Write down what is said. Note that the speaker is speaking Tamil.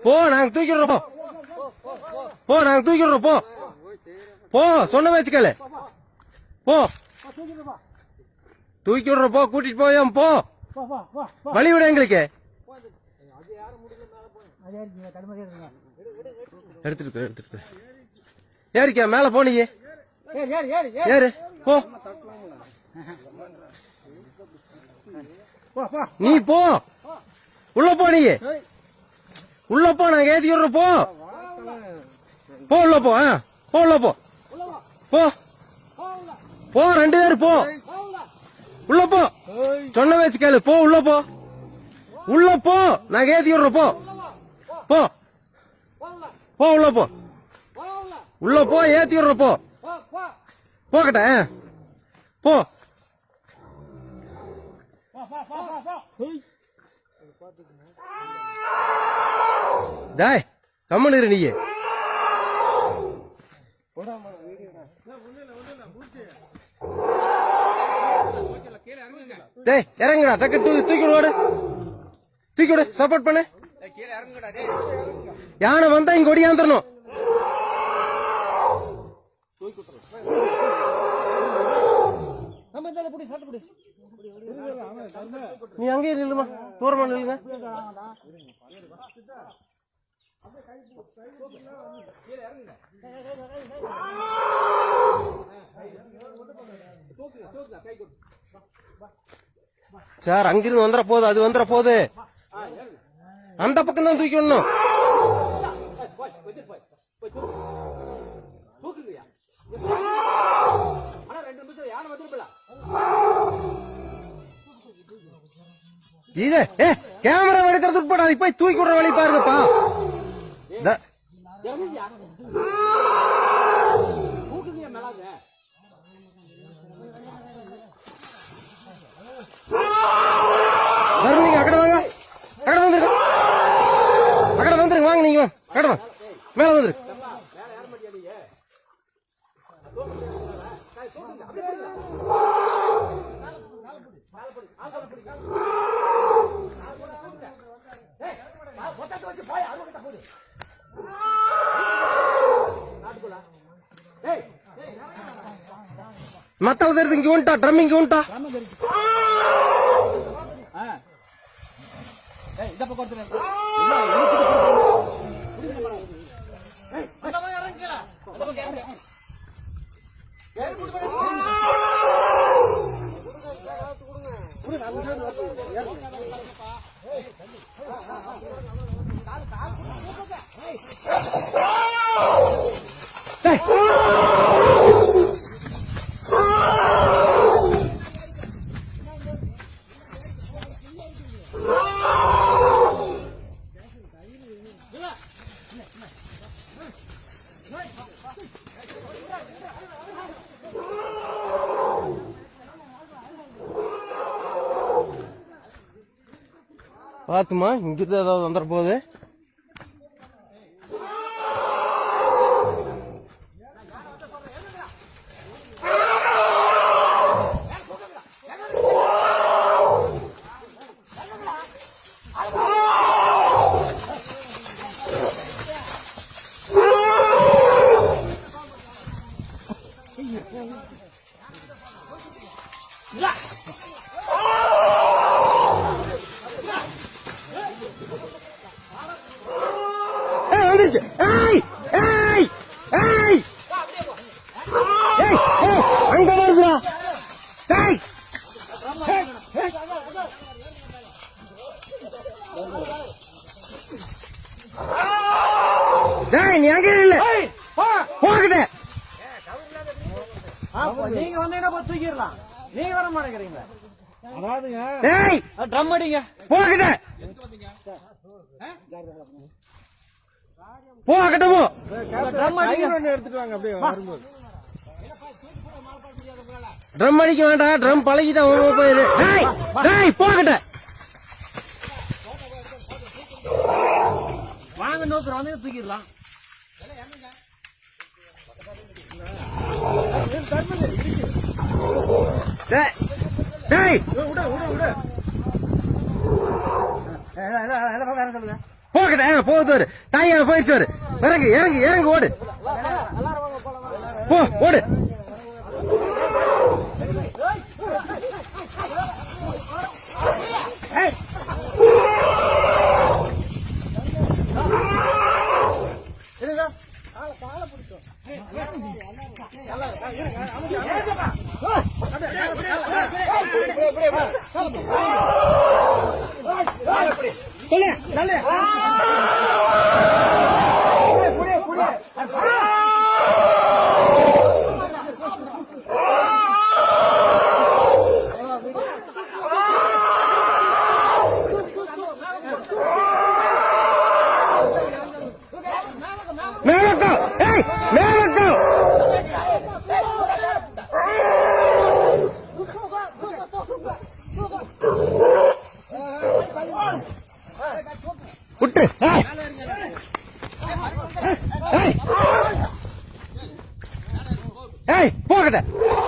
போ நாங்க தூக்கிடுறோம் போ. போ நாங்க தூக்கிடுறோம் போ. போ சொன்ன வச்சுக்கல. போ. தூக்கி விடுறோம் போ கூட்டிட்டு போயோம் போ. வழி விட எங்களுக்கு. எடுத்துட்டு எடுத்துட்டு ஏறிக்கா மேல போனீங்க ஏறு போ. நீ போ. உள்ள போ நீ உள்ள போ நாங்க ஏத்தி விடுறோம் போ. போ உள்ள போ ஆ. போ உள்ள போ. போ. போ ரெண்டு பேரும் போ. உள்ள போ. சொன்ன வச்சு கேளு. போ உள்ள போ. உள்ள போ. நாங்க ஏத்தி விடுறோம் போ. போ. போ உள்ள போ. உள்ள போ ஏத்தி விடுறோம் போ. போகட்ட போ. ஜாய் கம்மல் இரு நீயே. டேய் இறங்குடா டக்கு தூக்கி தூக்கி விடு தூக்கி விடு சப்போர்ட் பண்ணு. யானை வந்தா இங்க ஒடியாந்துடணும் நீ அங்கேயே நில்லுமா. தூரமா நில்லுங்க. சார் அங்கிருந்து வந்துட போகுது அது வந்துட போகுது அந்த பக்கம் தான் தூக்கி விடணும். இது ஏ கேமரா எடுக்கிறது உட்பட போய் தூக்கி விடுற வழி பாருங்கப்பா. இந்த- தர்மலிங்க அக்கட வாங்க. அக்கட வந்துருங்க. அக்கட வந்துருங்க வாங்க நீங்க வாங்க அக்கட வாங்க மேல வந்துரு. மத்தவங்க தெரிஞ்சு இங்க உண்டா? ட்ரம் இங்க உண்டா? பார்த்துமா இங்கிருந்து ஏதாவது வந்துட போகுது. அங்க வருதுடா ஏய் டேய் நீ அங்க இல்ல நீங்க வந்தீங்கன்னா தூக்கிடலாம் நீங்க வர மாட்டேங்கிறீங்க. அதாவதுங்க டேய் ட்ரம் அடிங்க. போகிட்ட! போகிட்ட போ! ட்ரம் அடிங்க. எடுத்துட்டு வாங்க அப்படியே வரும்போது. ட்ரம் அடிக்க வேண்டாம் ட்ரம் பழகிட்டா உங்க போயிரு. டேய் போகிட்ட! வாங்க நோக்கர் வந்து தூக்கிடலாம். டேய் டேய் சொல்லுங்க போகுது வரு போயிடுச்சு இறங்கு இறங்கு இறங்கு ஓடு. போ ஓடு. あん ஏய் போகட்ட போ